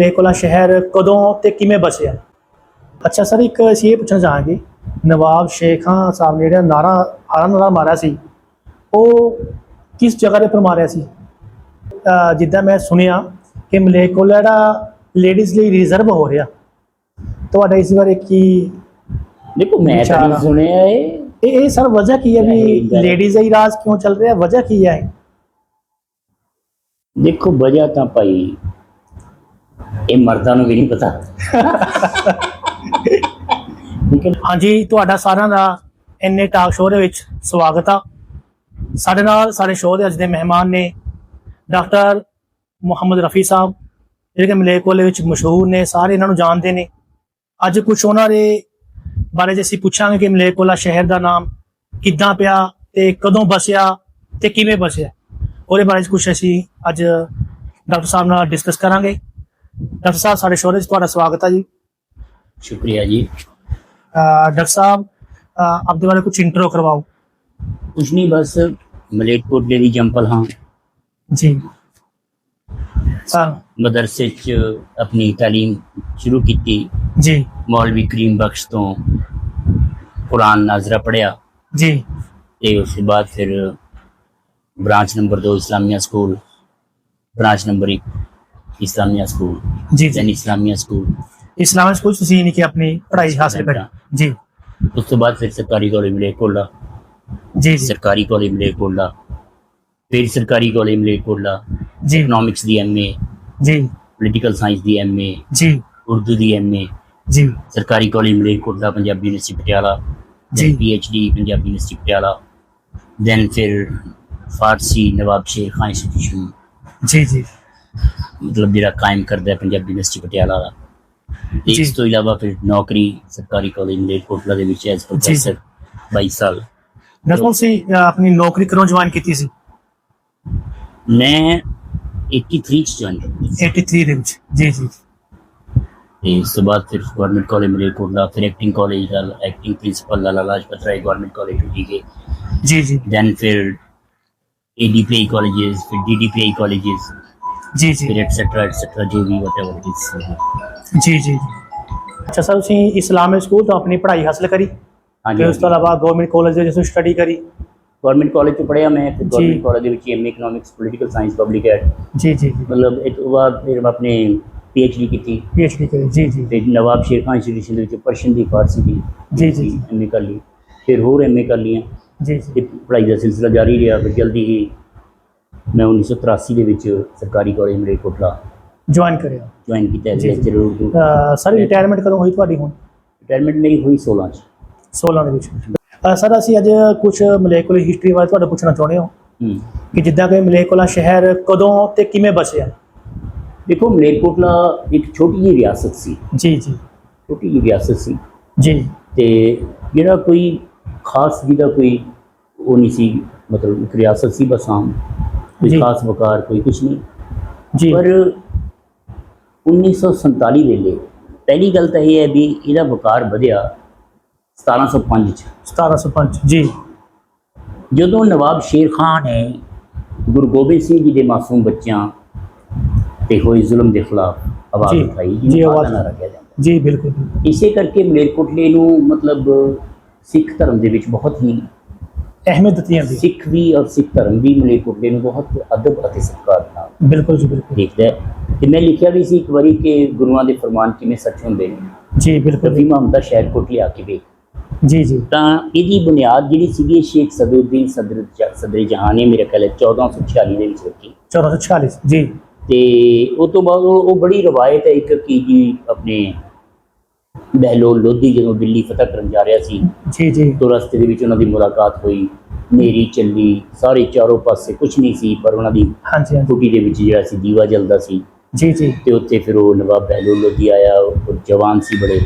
ਮਲੇਕੋਲਾ ਸ਼ਹਿਰ ਕਦੋਂ ਤੇ ਕਿਵੇਂ ਬਸਿਆ ਅੱਛਾ ਸਰ ਇੱਕ ਅਸੀਂ ਇਹ ਪੁੱਛਣਾ ਚਾਹਾਂਗੇ ਨਵਾਬ ਸ਼ੇਖ ਸਾਹਿਬ ਨੇ ਜਿਹੜਾ ਨਾਰਾ ਹਾਰਾ ਨਾਰਾ ਮਾਰਿਆ ਸੀ ਉਹ ਕਿਸ ਜਗ੍ਹਾ ਦੇ ਉੱਪਰ ਮਾਰਿਆ ਸੀ? ਜਿੱਦਾਂ ਮੈਂ ਸੁਣਿਆ ਕਿ ਮਲੇਕੋਲਾ ਜਿਹੜਾ ਲੇਡੀਜ਼ ਲਈ ਰਿਜ਼ਰਵ ਹੋ ਰਿਹਾ। ਤੁਹਾਡਾ ਇਸ ਬਾਰੇ ਕੀ ਦੇਖੋ ਮੈਂ ਤਾਂ। ਨਹੀਂ ਸੁਣਿਆ ਇਹ। ਇਹ ਸਰ ਵਜ੍ਹਾ ਕੀ ਹੈ ਵੀ ਲੇਡੀਜ਼ ਦਾ ਰਾਜ ਕਿਉਂ ਚੱਲ ਰਿਹਾ? ਵਜ੍ਹਾ ਕੀ ਹੈ ਦੇਖੋ ਵਜ੍ਹਾ ਤਾਂ ਭਾਈ ਇਹ ਮਰਦਾਂ ਨੂੰ ਵੀ ਨਹੀਂ ਪਤਾ। ਠੀਕ ਹੈ ਹਾਂਜੀ, ਤੁਹਾਡਾ ਸਾਰਿਆਂ ਦਾ ਇੰਨੇ ਟਾਕ ਸ਼ੋਅ ਦੇ ਵਿੱਚ ਸਵਾਗਤ ਆ। ਸਾਡੇ ਨਾਲ ਸਾਡੇ ਸ਼ੋਅ ਦੇ ਅੱਜ ਦੇ ਮਹਿਮਾਨ ਨੇ ਡਾਕਟਰ ਮੁਹੰਮਦ ਰਫੀ ਸਾਹਿਬ, ਜਿਹੜੇ ਕਿ ਮਲੇਕੋਲੇ ਵਿੱਚ ਮਸ਼ਹੂਰ ਨੇ, ਸਾਰੇ ਇਹਨਾਂ ਨੂੰ ਜਾਣਦੇ ਨੇ। ਅੱਜ ਕੁਝ ਉਹਨਾਂ ਦੇ ਬਾਰੇ ਜੇ ਅਸੀਂ ਪੁੱਛਾਂਗੇ ਕਿ ਮਲੇਕੋਲਾ ਸ਼ਹਿਰ ਦਾ ਨਾਮ ਕਿੱਦਾਂ ਪਿਆ ਤੇ ਕਦੋਂ ਬਸਿਆ ਤੇ ਕਿਵੇਂ ਬਸਿਆ, ਉਹਦੇ ਬਾਰੇ ਕੁਝ ਅਸੀਂ ਅੱਜ ਡਾਕਟਰ ਸਾਹਿਬ ਨਾਲ ਡਿਸਕਸ ਕਰਾਂਗੇ। ਡਾਕਟਰ ਸਾਹਿਬ ਸਾਡੇ ਸ਼ੋਅ ਵਿੱਚ ਤੁਹਾਡਾ ਸਵਾਗਤ ਹੈ ਜੀ। ਸ਼ੁਕਰੀਆ ਜੀ। ਡਾਕਟਰ ਸਾਹਿਬ ਆਪਦੇ ਬਾਰੇ ਕੁਝ ਇੰਟਰੋ ਕਰਵਾਓ। ਕੁਛ ਨਹੀਂ ਬਸ ਮਲੇਟਕੋਟਲੇ ਦੀ ਜੰਪਲ ਹਾਂ। ਜੀ। ਮਦਰਸੇ 'ਚ ਆਪਣੀ ਤਾਲੀਮ ਸ਼ੁਰੂ ਕੀਤੀ। ਜੀ। ਮੌਲਵੀ ਕਰੀਮ ਬਖਸ਼ ਤੋਂ ਕੁਰਾਨ ਨਾਜ਼ਰਾ ਪੜਿਆ ਜੀ। ਤੇ ਉਸ ਤੋਂ ਬਾਅਦ ਫਿਰ branch number 2 Islamia school. Branch number 1 Islamia school ਜੀ ਜਨ ਜੀ ਇਸਲਾਮੀਆ ਸਕੂਲ। ਇਸਲਾਮਿਕ ਸਕੂਲ ਤੁਸੀਂ ਨਹੀਂ ਕਿ ਆਪਣੀ ਪੜ੍ਹਾਈ ਹਾਸਲ ਕਰੀ। ਜੀ। ਉਸ ਤੋਂ ਬਾਅਦ ਫਿਰ ਸਰਕਾਰੀ ਕਾਲਜ ਮਲੇਰਕੋਟਲਾ ਜੀ ਜੀ। ਸਰਕਾਰੀ ਕਾਲਜ ਮਲੇਰਕੋਟਲਾ ਫਿਰ ਸਰਕਾਰੀ ਕਾਲਜ ਮਲੇਰਕੋਟਲਾ ਜੀ। ਇਕਨੋਮਿਕਸ ਦੀ ਐਮਏ ਜੀ। ਪੋਲੀਟੀਕਲ ਸਾਇੰਸ ਦੀ ਐਮਏ ਜੀ। ਉਰਦੂ ਦੀ ਐਮਏ ਜੀ। ਸਰਕਾਰੀ ਕਾਲਜ ਮਲੇਰਕੋਟਲਾ ਪੰਜਾਬੀ ਯੂਨੀਵਰਸਿਟੀ ਪਟਿਆਲਾ। ਜੀ। PhD Punjabi university Patiala. Then ਫਿਰ ਫਾਰਸੀ ਨਵਾਬ ਸ਼ੇਰ ਖਾਨ ਇੰਸਟੀਟਿਊਸ਼ਨ ਜੀ ਜੀ। ਮਤਲਬ ਜਿਹੜਾ ਕਾਇਮ ਕਰਦਾ ਹੈ ਪੰਜਾਬੀ ਯੂਨੀਵਰਸਿਟੀ ਪਟਿਆਲਾ ਦਾ ਤੇ ਜੀ। ਇਸ ਤੋਂ ਇਲਾਵਾ ਫਿਰ ਨੌਕਰੀ ਸਰਕਾਰੀ ਕਾਲਜ ਮਲੇਰਕੋਟਲਾ ਦੇ ਵਿੱਚ ਐਜ਼ ਪ੍ਰੋਫੈਸਰ 22 ਸਾਲ ਡਾਕਟਰ ਸਾਹਿਬ ਤੁਸੀਂ ਅਹ ਆਪਣੀ ਨੌਕਰੀ ਕਦੋਂ ਜੁਆਇਨ ਕੀਤੀ ਸੀ ਮੈਂ 83 ਚ ਜੁਆਇਨ ਕੀਤਾ 83 ਦੇ ਵਿੱਚ ਜੀ ਜੀ ਤੇ ਇਸ ਤੋਂ ਬਾਅਦ ਫਿਰ ਗਵਰਨਮੈਂਟ ਕਾਲਜ ਮਲੇਰਕੋਟਲਾ ਫਿਰ ਐਕਟਿੰਗ ਕਾਲਜ ਦਾ acting principal Lala Lajpat Rai government college ਜੀ ਕੇ ਜੀ ਜੀ then ਫਿਰ ADPI colleges, ਫਿਰ DDPI colleges, ਜੀ ਫਿਰ ਜੀ etc etc ਜੋ ਵੀ whatever it is ਜੀ ਜੀ ਅੱਛਾ ਸਰ ਤੁਸੀਂ ਇਸਲਾਮਿਕ ਸਕੂਲ ਤੋਂ ਆਪਣੀ ਪੜ੍ਹਾਈ ਹਾਸਲ ਕਰੀ ਹਾਂਜੀ ਤੇ ਉਸ ਤੋਂ ਇਲਾਵਾ ਗਵਰਨਮੈਂਟ ਕਾਲਜ ਦੇ ਵਿੱਚ ਤੁਸੀਂ ਸਟੱਡੀ ਕਰੀ ਗਵਰਨਮੈਂਟ ਕਾਲਜ ਤੋਂ ਪੜ੍ਹਿਆ ਮੈਂ ਫਿਰ ਜੀ। ਗਵਰਨਮੈਂਟ ਕਾਲਜ ਦੇ ਵਿੱਚ MA economics political science public ad ਜੀ ਜੀ ਜੀ ਮਤਲਬ ਇਸ ਤੋਂ ਬਾਅਦ ਫਿਰ ਮੈਂ ਆਪਣੇ ਪੀਐਚਡੀ ਕੀਤੀ ਪੀਐਚਡੀ ਕਰੀ ਜੀ ਜੀ ਤੇ ਨਵਾਬ ਸ਼ੇਰ ਖਾਨ ਇੰਸਟੀਟਿਊਸ਼ਨ ਦੇ ਵਿੱਚ ਪਰਸ਼ੀਅਨ ਦੀ ਫਾਰਸੀ ਦੀ ਜੀ, ਜੀ। ਐਮਏ ਕਰ ਲਈ ਫਿਰ ਹੋਰ ਐਮਏ ਕਰ ਲਈਆਂ ਜੀ ਤੇ ਜੀ ਪੜ੍ਹਾਈ ਦਾ ਸਿਲਸਿਲਾ ਜਾਰੀ ਰਿਹਾ ਫਿਰ ਜਲਦੀ ਹੀ ਮੈਂ 1983 ਦੇ ਵਿੱਚ ਸਰਕਾਰੀ ਕਾਲਜ ਮਲੇਰਕੋਟਲਾ ਜੁਆਇਨ ਕਰਿਆ। ਜੁਆਇਨ ਕੀਤਾ ਜੀ, ਜੀ। ਲੈਕਚਰ ਅਹ ਸਰ ਰਿਟਾਇਰਮੈਂਟ ਕਦੋਂ ਹੋਈ ਤੁਹਾਡੀ ਹੁਣ? ਰਿਟਾਇਰਮੈਂਟ ਮੇਰੀ ਹੋਈ 16 ਚ। 16 ਦੇ ਵਿੱਚ। ਅਹ ਸਰ ਅਸੀਂ ਅੱਜ ਕੁਝ ਮਲੇਕੁਲਾ ਹਿਸਟਰੀ ਬਾਰੇ ਤੁਹਾਡਾ ਪੁੱਛਣਾ ਚਾਹੁੰਦੇ ਹਾਂ। ਹੂੰ। ਕਿ ਜਿੱਦਾਂ ਕਿ ਮਲੇਕੁਲਾ ਸ਼ਹਿਰ ਕਦੋਂ ਤੇ ਕਿਵੇਂ ਬਸਿਆ? ਦੇਖੋ ਮਲੇਰਕੋਟਲਾ ਇੱਕ ਛੋਟੀ ਜਿਹੀ ਰਿਆਸਤ ਸੀ। ਜੀ ਜੀ। ਛੋਟੀ ਜਿਹੀ ਰਿਆਸਤ ਸੀ। ਜੀ। ਤੇ ਜਿਹੜਾ ਕੋਈ ਖਾਸ ਜਿਹਦਾ ਕੋਈ ਉਹ ਨਹੀਂ ਸੀ ਮਤਲਬ ਇੱਕ ਰਿਆਸਤ ਸੀ ਬਸ ਆਮ। ਕੋਈ। ਖਾਸ ਵਕਾਰ ਕੋਈ ਕੁਝ ਨਹੀਂ। ਜੀ। ਪਰ 1947 ਵੇਲੇ ਪਹਿਲੀ ਗੱਲ ਤਾਂ ਇਹ ਹੈ ਵੀ ਇਹਦਾ ਵਕਾਰ ਵਧਿਆ 1705 ਚ। 1705 ਜੀ। ਜਦੋਂ ਨਵਾਬ ਸ਼ੇਰ ਖਾਨ ਨੇ ਗੁਰੂ ਗੋਬਿੰਦ ਸਿੰਘ ਜੀ ਦੇ ਮਾਸੂਮ ਬੱਚਿਆਂ ਤੇ ਹੋਏ ਜ਼ੁਲਮ ਦੇ ਖਿਲਾਫ ਆਵਾਜ਼ ਉਠਾਈ ਜੀ, ਆਵਾਜ਼- ਨਾ ਰੱਖਿਆ ਜਾਂਦਾ। ਜੀ ਬਿਲਕੁਲ ਬਿਲਕੁਲ। ਇਸੇ ਕਰਕੇ ਮਲੇਰਕੋਟਲੇ ਨੂੰ ਮਤਲਬ ਸਿੱਖ ਧਰਮ ਦੇ ਵਿੱਚ ਬਹੁਤ ਹੀ ਅਹਿਮੀਅਤ ਦਿੱਤੀ ਜਾਂਦੀ ਹੈ। ਸਿੱਖ ਵੀ ਔਰ ਸਿੱਖ ਧਰਮ ਵੀ ਮਲੇਕੁਟਲੇ ਨੂੰ ਬਹੁਤ ਅਦਬ ਅਤੇ ਸਤਿਕਾਰ ਨਾਲ। ਬਿਲਕੁਲ ਜੀ ਬਿਲਕੁਲ। ਦੇਖਦਾ ਹੈ। ਤੇ ਮੈਂ ਲਿਖਿਆ ਵੀ ਸੀ ਇੱਕ ਵਾਰੀ ਕਿ ਗੁਰੂਆਂ ਦੇ ਫਰਮਾਨ ਕਿਵੇਂ ਸੱਚ ਹੁੰਦੇ ਨੇ। ਜੀ ਬਿਲਕੁਲ ਵੀ ਮਹਮਦਾ ਸ਼ਹਿਰ ਕੋਟ ਲਿਆ ਕੇ ਵੇਖ। ਜੀ ਜੀ। ਤਾਂ ਇਹਦੀ ਬੁਨਿਆਦ ਜਿਹੜੀ ਸੀਗੀ ਸ਼ੇਖ ਸਦਉਦੀਨ ਸਦਰ ਸਦਰ ਜਹਾਨ ਨੇ ਮੇਰੇ ਖਿਆਲ 1446 ਦੇ ਵਿੱਚ ਰੱਖੀ। 1446 ਜੀ। ਤੇ ਉਹ ਤੋਂ ਬਾਅਦ ਉਹ ਬੜੀ ਰਵਾਇਤ ਹੈ ਇੱਕ ਕੀ ਜੀ ਆਪਣੇ ਬਹਿਲੋਲ ਲੋਧੀ ਜਦੋਂ ਦਿੱਲੀ ਫਤਹ ਕਰਨ ਜਾ ਰਿਹਾ ਸੀ ਜੀ ਜੀ। ਤੋਂ ਰਸਤੇ ਦੇ ਵਿੱਚ ਉਹਨਾਂ ਦੀ ਮੁਲਾਕਾਤ ਹੋਈ। ਨੇਰੀ ਚੱਲੀ ਸਾਰੇ ਚਾਰੋਂ ਪਾਸੇ ਕੁਝ ਨਹੀਂ ਸੀ ਪਰ ਉਹਨਾਂ ਦੀ ਹਾਂਜੀ ਹਾਂਜੀ। ਕੁਟੀ ਦੇ ਵਿੱਚ ਜਿਹੜਾ ਸੀ ਦੀਵਾ ਜਲਦਾ ਸੀ। ਜੀ ਜੀ। ਤੇ ਉੱਥੇ ਫਿਰ ਉਹ ਨਵਾਬ ਬਹਿਲੋਲ ਲੋਧੀ ਆਇਆ ਉਹ ਜਵਾਨ ਸੀ ਬੜੇ।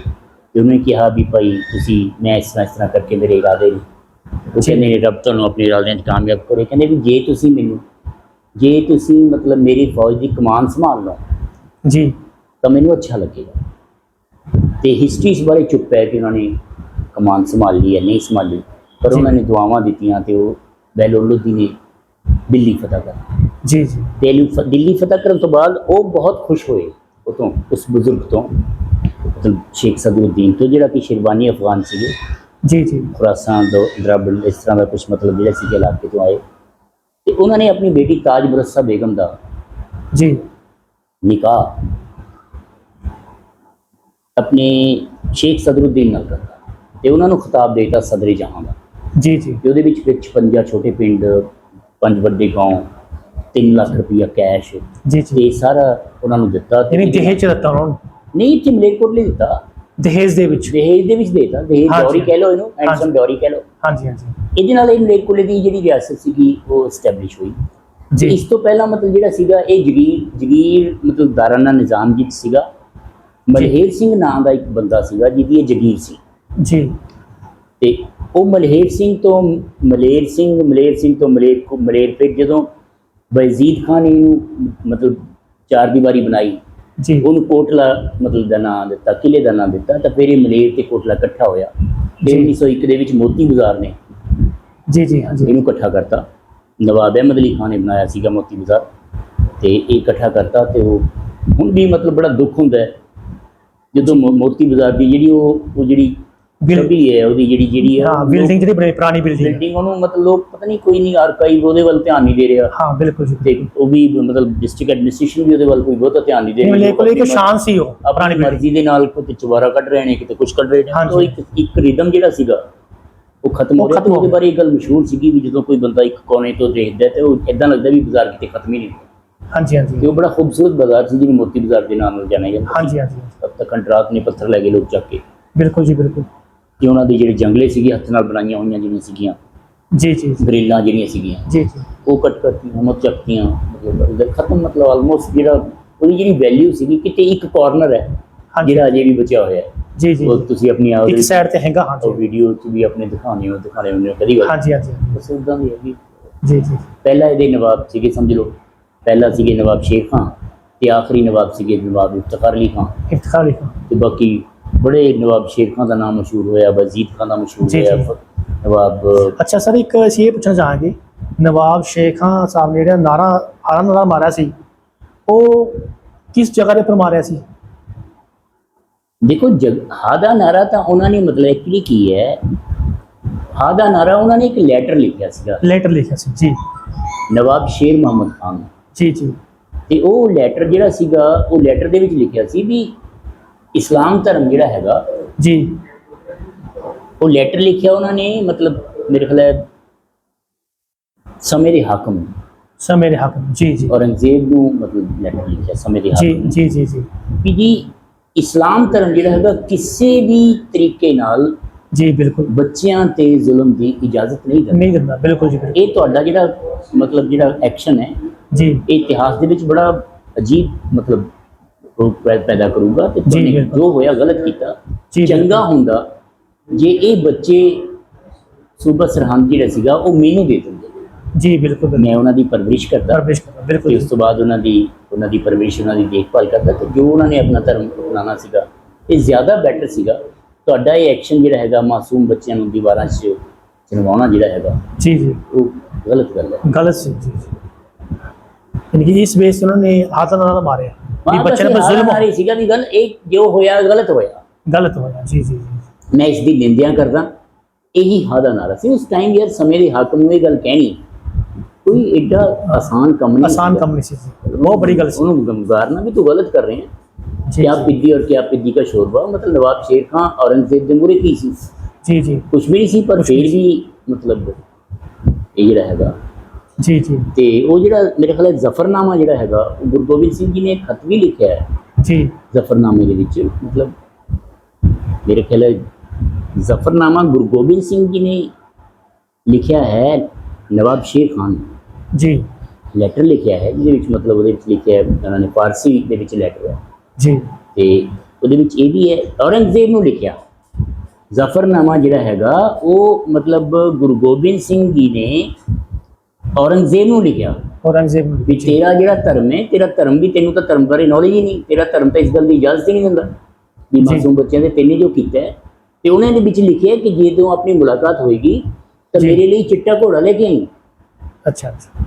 ਤੇ ਉਹਨੇ ਕਿਹਾ ਵੀ ਭਾਈ ਤੁਸੀਂ ਮੈਂ ਇਸ ਤਰ੍ਹਾਂ ਇਸ ਤਰ੍ਹਾਂ ਕਰਕੇ ਮੇਰੇ ਇਰਾਦੇ ਨੇ। ਕਹਿੰਦੇ ਨੇ ਰੱਬ ਤੁਹਾਨੂੰ ਆਪਣੇ ਇਰਾਦਿਆਂ 'ਚ ਕਾਮਯਾਬ ਕਰੇ। ਕਹਿੰਦੇ ਵੀ ਜੇ ਤੁਸੀਂ ਮੈਨੂੰ ਜੇ ਤੁਸੀਂ ਮਤਲਬ ਮੇਰੀ ਫੌਜ ਦੀ ਕਮਾਨ ਸੰਭਾਲ ਲਓ ਜੀ। ਤਾਂ ਮੈਨੂੰ ਅੱਛਾ ਲੱਗੇਗਾ। ਤੇ ਹਿਸਟਰੀ ਇਸ ਬਾਰੇ ਚੁੱਪ ਹੈ ਕਿ ਉਹਨਾਂ ਨੇ ਕਮਾਨ ਸੰਭਾਲ ਲਈ ਹੈ ਨਹੀਂ ਸੰਭਾਲੀ ਪਰ। ਉਹਨਾਂ ਨੇ ਦੁਆਵਾਂ ਦਿੱਤੀਆਂ ਤੇ ਉਹ ਬਹਿਲੋਲ ਲੋਧੀ ਨੇ ਦਿੱਲੀ ਫਤਹ ਕਰ ਜੀ ਜੀ। ਦਿੱਲੀ ਦਿੱਲੀ ਫਤਹ ਕਰਨ ਤੋਂ ਬਾਅਦ ਉਹ ਬਹੁਤ ਖੁਸ਼ ਹੋਏ ਉਤੋਂ ਉਸ ਬਜ਼ੁਰਗ ਤੋਂ ਮਤਲਬ ਸ਼ੇਖ ਸਦਰੁদ্ਦੀਨ ਤੋਂ ਜਿਹੜਾ ਕਿ ਸ਼ਿਰਵਾਨੀ ਅਫਗਾਨ ਸੀਗੇ। ਜੀ ਜੀ। ਖੁਰਾਸਾਨ ਤੋਂ ਦਰਾਬਲ ਇਸ ਤਰ੍ਹਾਂ ਦਾ ਕੁਝ ਮਤਲਬ ਜਿਹੜੇ ਸੀਗੇ ਇਲਾਕੇ ਤੋਂ ਆਏ। ਤੇ ਉਹਨਾਂ ਨੇ ਆਪਣੀ ਬੇਟੀ ਤਾਜ ਮੁਰੱਸਾ ਬੇਗਮ ਦਾ ਜੀ। ਨਿਕਾਹ ਆਪਣੇ ਸ਼ੇਖ ਸਦਰੁদ্ਦੀਨ ਨਾਲ ਕਰਤਾ ਤੇ ਉਹਨਾਂ ਨੂੰ ਖਿਤਾਬ ਦੇਤਾ ਸਦਰੀ ਜਹਾਂ ਦਾ ਜੀ ਜੀ ਤੇ ਉਹਦੇ ਵਿੱਚ ਵਿੱਚ 56 ਛੋਟੇ ਪਿੰਡ ਪੰਜ ਵੱਡੇ ਗਾਉਂ 3 ਲੱਖ ਰੁਪਈਆ ਕੈਸ਼ ਜੀ ਜੀ ਤੇ ਸਾਰਾ ਉਹਨਾਂ ਨੂੰ ਦਿੱਤਾ ਤੇ ਯਾਨੀ ਦਹੇਜ ਚ ਦਿੱਤਾ ਉਹਨਾਂ ਨੂੰ ਨਹੀਂ ਇੱਥੇ ਮਲੇਰਕੋਟਲੇ ਦਿੱਤਾ ਦਹੇਜ ਦੇ ਵਿੱਚ ਦਹੇਜ ਦੇ ਵਿੱਚ ਦੇਤਾ ਦਹੇਜ ਹਾਂਜੀ। ਡੌਰੀ ਕਹਿ ਲਓ ਇਹਨੂੰ ਹਾਂਜੀ। ਐਂਡਸਮ ਡੌਰੀ ਕਹਿ ਲਓ ਹਾਂਜੀ ਹਾਂਜੀ ਇਹਦੇ ਨਾਲ ਇਹ ਮਲੇਰਕੋਟਲੇ ਦੀ ਜਿਹੜੀ ਰਿਆਸਤ ਸੀਗੀ ਉਹ ਸਟੈਬਲਿਸ਼ ਹੋਈ ਤੇ ਜੀ ਇਸ ਤੋਂ ਪਹਿਲਾਂ ਮਤਲਬ ਜਿਹੜਾ ਸੀਗਾ ਇਹ ਜਗੀਰ ਜਗੀਰ ਮਤਲਬ ਦਾਰਾਨਾ ਨਿਜ਼ਾਮ ਜੀ ਸੀਗਾ ਮਲਹੇਰ ਸਿੰਘ ਨਾਂ ਦਾ ਇੱਕ ਬੰਦਾ ਸੀਗਾ ਜਿਹਦੀ ਇਹ ਜਗੀਰ ਸੀ। ਜੀ। ਤੇ ਉਹ ਮਲਹੇਰ ਸਿੰਘ ਤੋਂ ਮਲੇਰ ਸਿੰਘ ਮਲੇਰ ਸਿੰਘ ਤੋਂ ਮਲੇਰ ਕੋ ਮਲੇਰ ਫਿਰ ਜਦੋਂ ਬੈਜ਼ੀਦ ਖਾਨ ਨੇ ਇਹਨੂੰ ਮਤਲਬ ਚਾਰ ਦੀਵਾਰੀ ਬਣਾਈ ਜੀ। ਉਹਨੂੰ ਕੋਟਲਾ ਮਤਲਬ ਦਾ ਨਾਮ ਦਿੱਤਾ ਕਿਲੇ ਦਾ ਨਾਮ ਦਿੱਤਾ ਤਾਂ ਫਿਰ ਇਹ ਮਲੇਰ ਤੇ ਕੋਟਲਾ ਇਕੱਠਾ ਹੋਇਆ। ਤੇ ਜੀ। 1901 ਦੇ ਵਿੱਚ ਮੋਤੀ ਬਾਜ਼ਾਰ ਨੇ ਜੀ ਜੀ ਹਾਂਜੀ ਇਹਨੂੰ ਇਕੱਠਾ ਕਰਤਾ। ਨਵਾਬ ਅਹਿਮਦ ਅਲੀ ਖਾਨ ਨੇ ਬਣਾਇਆ ਸੀਗਾ ਮੋਤੀ ਬਾਜ਼ਾਰ। ਤੇ ਇਹ ਇਕੱਠਾ ਕਰਤਾ ਤੇ ਉਹ ਹੁਣ ਵੀ ਮਤਲਬ ਬੜਾ ਦੁੱਖ ਹੁੰਦਾ ਹੈ। ਜਦੋਂ ਮੋ- ਮੋਤੀ ਬਾਜ਼ਾਰ ਦੀ ਜਿਹੜੀ ਉਹ ਉਹ ਜਿਹੜੀ ਬਿਲ- ਛਵੀ ਹੈ ਉਹਦੀ ਜਿਹੜੀ ਜਿਹੜੀ ਹੈ ਹਾਂ ਬਿਲਡਿੰਗ ਜਿਹੜੀ ਬੜੀ ਪੁਰਾਣੀ ਬਿਲਡਿੰਗ ਬਿਲਡਿੰਗ ਉਹਨੂੰ ਮਤਲਬ ਲੋਕ ਪਤਾ ਨਹੀਂ ਕੋਈ ਨਹੀਂ ਆਰਕਾਈਵ ਉਹਦੇ ਵੱਲ ਧਿਆਨ ਨਹੀਂ ਦੇ ਰਿਹਾ। ਹਾਂ ਬਿਲਕੁਲ ਜੀ ਤੇ ਉਹ ਵੀ ਮਤਲਬ ਡਿਸਟ੍ਰਿਕਟ ਐਡਮਿਨਿਸਟ੍ਰੇਸ਼ਨ ਵੀ ਉਹਦੇ ਵੱਲ ਕੋਈ ਬਹੁਤਾ ਧਿਆਨ ਨਹੀਂ ਦੇ ਰਹੀ। ਕੋਲ ਇੱਕ ਸ਼ਾਨ ਸੀ ਉਹ ਆਪਣੀ ਪੁਰਾਣੀ ਬਿਲਡਿੰਗ ਮਰਜ਼ੀ ਦੇ ਨਾਲ ਕਿਤੇ ਚੁਬਾਰਾ ਕੱਢ ਰਹੇ ਨੇ ਕਿਤੇ ਕੁਝ ਕੱਢ ਰਹੇ ਨੇ। ਹਾਂਜੀ। ਉਹ ਇੱਕ ਇੱਕ ਰਿਦਮ ਜਿਹੜਾ ਸੀਗਾ ਉਹ ਖਤਮ ਹੋ ਉਹ ਰਿਹਾ ਖਤਮ ਤੇ ਹੋ ਉਹਦੇ। ਬਾਰੇ ਇਹ ਗੱਲ ਮਸ਼ਹੂਰ ਸੀਗੀ ਵੀ ਜਦੋਂ ਕੋਈ ਬੰਦਾ ਇੱਕ ਕੋਨੇ ਤੋਂ ਦੇਖਦਾ ਤੇ ਉਹ ਇਦਾਂ ਲੱਗਦਾ ਵੀ ਬਾਜ਼ਾਰ ਕਿਤੇ ਖਤਮ ਹੀ ਨਹੀਂ ਹੋਇਆ। ਹਾਂਜੀ ਹਾਂਜੀ। ਤੇ ਉਹ ਬੜਾ ਖੂਬਸੂਰਤ ਬਾਜ਼ਾਰ ਸੀ ਜਿਹਨੂੰ ਮੋਤੀ ਬਾਜ਼ਾਰ ਦੇ ਨਾਮ ਨਾਲ ਜਾਣਿਆ ਜਾਂਦਾ ਹਾਂਜੀ ਹਾਂਜੀ। ਤਬ ਤੱਕ ਕੰਟਰਾਤ ਨੇ ਪੱਥਰ ਲੈ ਕੇ ਲੋਕ ਚੱਕ ਕੇ ਬਿਲਕੁਲ ਜੀ ਬਿਲਕੁਲ। ਕਿ ਉਹਨਾਂ ਦੇ ਜਿਹੜੇ ਜੰਗਲੇ ਸੀਗੇ ਹੱਥ ਨਾਲ ਬਣਾਈਆਂ ਹੋਈਆਂ ਜਿਹੜੀਆਂ ਸੀਗੀਆਂ। ਜੀ ਜੀ ਜੀ, ਗ੍ਰਿਲਾਂ ਜਿਹੜੀਆਂ ਸੀਗੀਆਂ। ਜੀ ਜੀ। ਉਹ ਕੱਟ ਕਰਤੀਆਂ ਮਤ ਚੱਕਤੀਆਂ ਮਤਲਬ ਉਹਦਾ ਖਤਮ ਮਤਲਬ ਆਲਮੋਸਟ ਜਿਹੜਾ ਉਹਦੀ ਜਿਹੜੀ ਵੈਲਿਊ ਸੀਗੀ ਕਿਤੇ ਇੱਕ ਕਾਰਨਰ ਹੈ ਹਾਂਜੀ। ਜਿਹੜਾ ਅਜੇ ਵੀ ਬਚਿਆ ਹੋਇਆ ਹੈ। ਜੀ ਜੀ। ਉਹ ਤੁਸੀਂ ਆਪਣੀ ਆਪ ਇੱਕ ਸਾਈਡ ਤੇ ਹੈਗਾ ਹਾਂਜੀ। ਵੀਡੀਓ 'ਚ ਵੀ ਆਪਣੇ ਦਿਖਾਣੇ ਹੋ ਦਿਖਾਣੇ ਹੁੰਦੇ ਹੋ ਕਦੀ ਹਾਂਜੀ ਹਾਂਜੀ ਹਾਂਜੀ। ਬਸ ਉਦਾਂ ਦੀ ਹੈਗੀ। ਜੀ ਜੀ। ਪਹਿਲਾ ਇਹਦੇ ਨਵਾਬ ਸੀਗੇ ਸਮਝ ਲਓ। ਪਹਿਲਾ ਸੀਗੇ ਨਵਾਬ ਸ਼ੇਰ ਖਾਨ ਤੇ ਆਖਰੀ ਨਵਾਬ ਸੀਗੇ ਨਵਾਬ ਇਫਤਖਾਰ ਅਲੀ ਖਾਨ ਇਫਤਖਾਰ ਲਿਖਾ ਤੇ ਬਾਕੀ ਬੜੇ ਨਵਾਬ ਸ਼ੇਰ ਖਾਨ ਦਾ ਨਾਮ ਮਸ਼ਹੂਰ ਹੋਇਆ ਵਜ਼ੀਦ ਖਾਨ ਦਾ ਮਸ਼ਹੂਰ ਜੀ, ਹੋਇਆ ਜੀ। ਨਵਾਬ ਅੱਛਾ ਸਰ ਇੱਕ ਅਸੀਂ ਇਹ ਪੁੱਛਣਾ ਚਾਹਾਂਗੇ ਨਵਾਬ ਸ਼ੇਖ ਖਾਨ ਸਾਹਿਬ ਨੇ ਜਿਹੜਾ ਨਾਰਾ ਹਾਰਾ ਨਾਰਾ ਮਾਰਿਆ ਸੀ ਉਹ ਕਿਸ ਜਗ੍ਹਾ ਦੇ ਉੱਪਰ ਮਾਰਿਆ ਸੀ ਦੇਖੋ ਜਗ ਹਾ ਦਾ ਨਾਰਾ ਤਾਂ ਉਹਨਾਂ ਨੇ ਮਤਲਬ ਐਕਚੁਅਲੀ ਕੀ ਹੈ ਹਾ ਦਾ ਨਾਰਾ ਉਹਨਾਂ ਨੇ ਇੱਕ ਲੈਟਰ ਲਿਖਿਆ ਸੀਗਾ ਲੈਟਰ ਲਿਖਿਆ ਸੀ ਜੀ ਨਵਾਬ ਜੀ ਜੀ। ਤੇ ਉਹ ਲੈਟਰ ਜਿਹੜਾ ਸੀਗਾ ਉਹ ਲੈਟਰ ਦੇ ਵਿੱਚ ਲਿਖਿਆ ਸੀ ਵੀ ਇਸਲਾਮ ਧਰਮ ਜਿਹੜਾ ਹੈਗਾ ਜੀ। ਉਹ ਲੈਟਰ ਲਿਖਿਆ ਉਹਨਾਂ ਨੇ ਮਤਲਬ ਮੇਰੇ ਖਿਆਲ ਹੈ ਸਮੇਂ ਦੇ ਹਾਕਮ ਨੂੰ, ਸਰ ਮੇਰੇ ਹੱਕ ਵਿੱਚ। ਜੀ ਜੀ। ਔਰੰਗਜ਼ੇਬ ਨੂੰ ਮਤਲਬ ਲੈਟਰ ਲਿਖਿਆ ਸਮੇਂ ਦੇ ਜੀ ਹਾਕਮ ਨੂੰ। ਜੀ ਜੀ ਜੀ। ਵੀ ਜੀ ਇਸਲਾਮ ਧਰਮ ਜਿਹੜਾ ਹੈਗਾ ਕਿਸੇ ਵੀ ਤਰੀਕੇ ਨਾਲ ਜੀ ਬਿਲਕੁਲ। ਬੱਚਿਆਂ ਤੇ ਜ਼ੁਲਮ ਦੀ ਇਜਾਜ਼ਤ ਨਹੀਂ ਦਿੰਦਾ। ਨਹੀਂ ਦਿੰਦਾ ਬਿਲਕੁਲ ਜੀ ਬਿਲਕੁਲ। ਇਹ ਤੁਹਾਡਾ ਜਿਹੜਾ ਮਤਲਬ ਜਿਹੜਾ ਐਕਸ਼ਨ ਹੈ ਜੀ। ਇਹ ਇਤਿਹਾਸ ਦੇ ਵਿੱਚ ਬੜਾ ਅਜੀਬ ਮਤਲਬ ਉਹ ਪੈ- ਪੈਦਾ ਕਰੂਗਾ ਤੇ ਬਿਲਕੁਲ। ਜੋ ਹੋਇਆ ਗਲਤ ਕੀਤਾ। ਚੰਗਾ ਹੁੰਦਾ ਜੇ ਇਹ ਬੱਚੇ ਸੂਬਾ ਸਰਹੰਦ ਜਿਹੜਾ ਸੀਗਾ ਉਹ ਮੈਨੂੰ ਦੇ ਦਿੰਦੇ। ਜੀ ਬਿਲਕੁਲ ਮੈਂ ਉਹਨਾਂ ਦੀ ਪਰਵਰਿਸ਼ ਕਰਦਾ। ਪਰਵੇਸ਼ ਕਰਦਾ ਬਿਲਕੁਲ। ਉਸ। ਤੋਂ ਬਾਅਦ ਉਹਨਾਂ ਦੀ ਉਹਨਾਂ ਦੀ ਪਰਵਰਿਸ਼ ਉਹਨਾਂ ਦੀ ਦੇਖਭਾਲ ਕਰਦਾ। ਤੇ ਜੋ ਉਹਨਾਂ ਨੇ ਆਪਣਾ ਧਰਮ ਅਪਣਾਉਣਾ ਸੀਗਾ ਇਹ ਜ਼ਿਆਦਾ ਬੈਟਰ ਸੀਗਾ। ਤੁਹਾਡਾ ਇਹ ਐਕਸ਼ਨ ਜਿਹੜਾ ਹੈਗਾ ਮਾਸੂਮ ਬੱਚਿਆਂ ਨੂੰ ਦੀਵਾਰਾਂ 'ਚ ਚਿਣਵਾਉਣਾ ਜਿਹੜਾ ਹੈਗਾ ਜੀ ਜੀ। ਉਹ ਗਲਤ ਗੱਲ ਹੈ। ਗਲਤ ਸੀ ਜੀ ਜੀ। ਯਾਨੀ ਕਿ ਇਸ ਬੇਸ ਤੇ ਉਹਨਾਂ ਨੇ ਹੱਥ ਨਾਲ ਮਾਰਿਆ। ਵੀ ਹਾਂ, ਬੱਚੇ ਨੇ ਜ਼ੁਲਮ ਹਾਲ ਆ ਸੀਗਾ ਵੀ ਗੱਲ ਇਹ ਜੋ ਹੋਇਆ ਗਲਤ ਹੋਇਆ। ਗਲਤ ਹੋਇਆ ਜੀ ਜੀ ਮੈਂ ਇਸ ਦੀ ਨਿੰਦਿਆ ਕਰਦਾ। ਇਹੀ ਹਾਦਾ ਨਾਰਾ ਸੀ ਉਸ ਟਾਈਮ ਯਾਰ ਸਮੇਂ ਦੇ ਹਾਕਮ ਨੂੰ ਇਹ ਗੱਲ ਕਹਿਣੀ। ਕੋਈ ਐਡਾ ਆਸਾਨ ਕੰਮ ਨਹੀਂ ਆਸਾਨ। ਕੰਮ ਨਹੀਂ ਸੀ। ਬਹੁਤ ਬੜੀ ਗੱਲ ਸੀ। ਉਹਨੂੰ ਗਮਗਾਰਨਾ ਵੀ ਤੂੰ ਗਲਤ ਕਰ ਰਹੇ। ਹੈ کیا پدی اور کیا پدی کا شور ہوا؟ مطلب نواب شیر خاں اورنگزیب دنگورے کی سی جی جی۔ کچھ بھی نہیں سی پر پھر بھی مطلب یہ رہے گا۔ جی جی۔ تے او جڑا میرے خیال ہے ظفرنامہ جڑا ہے گا گرو گوبند سنگھ جی نے ایک خط بھی لکھیا ہے۔ جی۔ ظفرنامے دے وچ مطلب میرے خیال ہے ظفرنامہ گرو گوبند سنگھ جی نے لکھا ہے نواب شیر خان۔ جی۔ لیٹر لکھا ہے جس مطلب وہ لکھیا ہے انہوں نے فارسی دے وچ لیٹر ہے۔ ਜੀ ਤੇ ਉਹਦੇ ਵਿੱਚ ਇਹ ਵੀ ਹੈ ਔਰੰਗਜ਼ੇਬ ਨੂੰ ਲਿਖਿਆ ਜ਼ਫਰਨਾਮਾ ਜਿਹੜਾ ਹੈਗਾ ਉਹ ਮਤਲਬ ਗੁਰੂ ਗੋਬਿੰਦ ਸਿੰਘ ਜੀ ਨੇ ਔਰੰਗਜ਼ੇਬ ਨੂੰ ਲਿਖਿਆ ਔਰੰਗਜ਼ੇਬ ਨੂੰ ਵੀ ਤੇਰਾ ਜਿਹੜਾ ਧਰਮ ਹੈ ਤੇਰਾ ਧਰਮ ਵੀ ਤੈਨੂੰ ਤਾਂ ਧਰਮ ਬਾਰੇ ਨੌਲੇਜ ਹੀ ਨਹੀਂ ਤੇਰਾ ਧਰਮ ਤਾਂ ਇਸ ਗੱਲ ਦੀ ਇਜਾਜ਼ਤ ਹੀ ਨਹੀਂ ਦਿੰਦਾ ਵੀ ਜੀ। ਮਾਸੂਮ ਬੱਚਿਆਂ ਦੇ ਤੈਨੇ ਜੋ ਕੀਤਾ ਹੈ ਤੇ ਉਹਨਾਂ ਦੇ ਵਿੱਚ ਲਿਖਿਆ ਕਿ ਜੇ ਤੂੰ ਆਪਣੀ ਮੁਲਾਕਾਤ ਹੋਏਗੀ ਤਾਂ ਜੀ। ਮੇਰੇ ਲਈ ਚਿੱਟਾ ਘੋੜਾ ਲੈ ਕੇ ਆਈ ਅੱਛਾ ਅੱਛਾ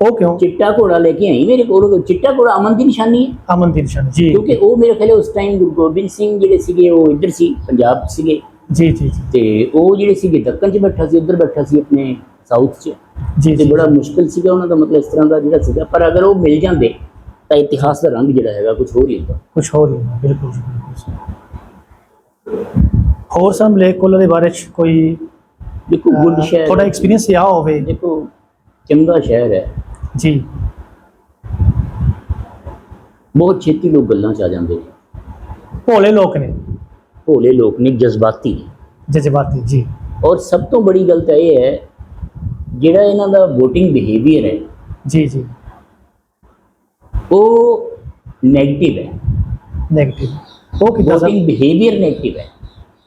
ਉਹ ਕਿਉਂ? ਚਿੱਟਾ ਘੋੜਾ ਲੈ ਕੇ ਆਈ ਮੇਰੇ ਕੋਲ ਚਿੱਟਾ ਘੋੜਾ ਅਮਨ ਦੀ ਨਿਸ਼ਾਨੀ ਹੈ। ਅਮਨ ਦੀ ਨਿਸ਼ਾਨ ਜੀ। ਕਿਉਂਕਿ ਉਹ ਮੇਰੇ ਖਿਆਲ ਉਸ ਟਾਈਮ ਗੁਰੂ ਗੋਬਿੰਦ ਸਿੰਘ ਜਿਹੜੇ ਸੀਗੇ ਉਹ ਇੱਧਰ ਸੀ ਪੰਜਾਬ ਸੀਗੇ। ਜੀ ਜੀ ਤੇ ਉਹ ਜਿਹੜੇ ਸੀਗੇ ਦੱਕਣ 'ਚ ਬੈਠਾ ਸੀ ਉੱਧਰ ਬੈਠਾ ਸੀ ਆਪਣੇ ਸਾਊਥ 'ਚ। ਜੀ ਤੇ ਬੜਾ ਮੁਸ਼ਕਲ ਸੀਗਾ ਉਹਨਾਂ ਦਾ ਮਤਲਬ ਇਸ ਤਰ੍ਹਾਂ ਦਾ ਜਿਹੜਾ ਸੀਗਾ। ਪਰ ਅਗਰ ਉਹ ਮਿਲ ਜਾਂਦੇ ਤਾਂ ਇਤਿਹਾਸ ਦਾ ਰੰਗ ਜਿਹੜਾ ਹੈਗਾ ਕੁਝ ਹੋਰ ਹੀ ਹੁੰਦਾ। ਕੁਝ ਹੋਰ ਹੀ ਹੋਣਾ, ਬਿਲਕੁਲ। ਹੋਰ ਸਰ ਮਲੇਕੋਲਾ ਦੇ ਬਾਰੇ ਚ ਕੋਈ ਦੇਖੋ ਗੁੱਡ ਸ਼ਹਿਰ ਤੁਹਾਡਾ ਐਕਸਪੀਰੀਅੰਸ ਰਿਹਾ ਹੋਵੇ। ਦੇਖੋ ਚੰਗਾ ਸ਼ਹਿਰ ਹੈ। ਜੀ। ਬਹੁਤ ਛੇਤੀ ਲੋਕ ਗੱਲਾਂ 'ਚ ਆ ਜਾਂਦੇ ਨੇ। ਭੋਲੇ ਲੋਕ ਨੇ। ਭੋਲੇ ਲੋਕ ਨੇ ਜਜ਼ਬਾਤੀ। ਨੇ ਜਜ਼ਬਾਤੀ ਜੀ। ਔਰ ਸਭ ਤੋਂ ਬੜੀ ਗੱਲ ਤਾਂ ਇਹ ਹੈ ਜਿਹੜਾ ਇਹਨਾਂ ਦਾ VOTING ਬਿਹੇਵੀਅਰ ਹੈ ਜੀ ਜੀ। ਉਹ 네ਗੇਟਿਵ ਹੈ। 네ਗੇਟਿਵ ਉਹ ਕਿਦਾਂ ਸਰ? VOTING ਬਿਹੇਵੀਅਰ 네ਗੇਟਿਵ ਹੈ।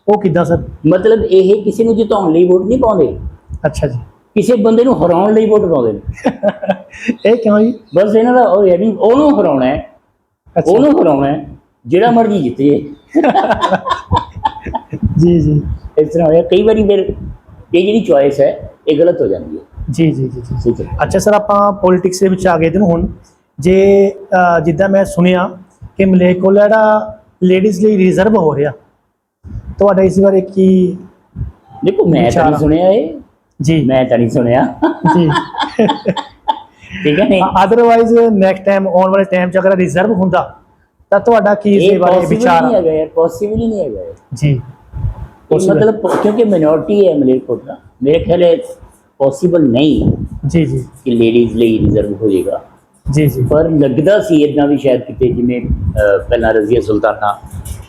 ਉਹ ਕਿਦਾਂ ਸਰ? ਮਤਲਬ ਇਹ ਕਿਸੇ ਨੂੰ ਜਿਤਾਉਣ ਲਈ ਵੋਟ ਨਹੀਂ ਪਾਉਂਦੇ। ਅੱਛਾ ਜੀ। ਕਿਸੇ ਬੰਦੇ ਨੂੰ ਹਰਾਉਣ ਲਈ ਵੋਟ ਪਾਉਂਦੇ ਨੇ। ਇਹ ਕਿਉਂ ਜੀ? ਬਸ ਇਹਨਾਂ ਦਾ ਉਹ ਯਾਨੀ ਉਹਨੂੰ ਹਰਾਉਣਾ ਹੈ। ਉਹਨੂੰ ਹਰਾਉਣਾ ਹੈ ਜਿਹੜਾ ਮਰਜ਼ੀ ਜਿੱਤੇ। ਜੀ ਜੀ। ਇਸ ਤਰ੍ਹਾਂ ਹੋਇਆ। ਕਈ ਵਾਰੀ ਫਿਰ ਇਹ ਜਿਹੜੀ ਚੁਆਇਸ ਹੈ ਇਹ ਗਲਤ ਹੋ ਜਾਂਦੀ ਹੈ। ਜੀ ਜੀ ਜੀ ਜੀ। ਠੀਕ ਹੈ। ਅੱਛਾ ਸਰ ਆਪਾਂ ਪੋਲਿਟਿਕਸ ਦੇ ਵਿੱਚ ਆ ਗਏ ਤੇ ਹੁਣ। ਜੇ ਜਿੱਦਾਂ ਮੈਂ ਸੁਣਿਆ ਕਿ ਮਲੇਕੋਲਾ ਜਿਹੜਾ ਲੇਡੀਜ਼ ਲਈ ਰਿਜ਼ਰਵ ਹੋ ਰਿਹਾ। ਤੁਹਾਡਾ ਇਸ ਬਾਰੇ ਕੀ ਦੇਖੋ ਮੈਂ ਤਾਂ। ਨਹੀਂ ਸੁਣਿਆ ਇਹ। ਜੀ। ਮੈਂ ਤਾਂ ਨਹੀਂ ਸੁਣਿਆ। ਜੀ। ਠੀਕ ਹੈ ਨਹੀਂ? ਅਦਰਵਾਈਜ਼ ਨੈਕਸਟ ਟਾਈਮ ਆਉਣ ਵਾਲੇ ਟਾਈਮ 'ਚ ਅਗਰ ਰਿਜ਼ਰਵ ਹੁੰਦਾ ਤਾਂ ਤੁਹਾਡਾ ਕੀ ਇਸ ਦੇ ਇਹ ਬਾਰੇ possible ਵਿਚਾਰ ਨਹੀਂ ਆ? ਹੈਗਾ ਯਾਰ ਪੋਸੀਬਲ ਹੀ ਨਹੀਂ ਹੈਗਾ ਇਹ। ਜੀ। ਇਹ Possible। ਮਤਲਬ ਕਿਉਂਕਿ ਮਿਨੋਰਟੀ ਹੈ ਮਲੇਰਕੋਟਲਾ ਮੇਰੇ ਖਿਆਲ ਹੈ ਪੋਸੀਬਲ ਨਹੀਂ ਜੀ ਜੀ। ਕਿ ਲੇਡੀਜ਼ ਲਈ ਰਿਜ਼ਰਵ ਹੋ ਜਾਏਗਾ ਜੀ ਜੀ। ਪਰ ਲੱਗਦਾ ਸੀ ਇਦਾਂ ਵੀ ਸ਼ਾਇਦ ਕਿਤੇ ਜਿਵੇਂ ਅਹ, ਪਹਿਲਾਂ ਰਜ਼ੀਆ ਸੁਲਤਾਨਾ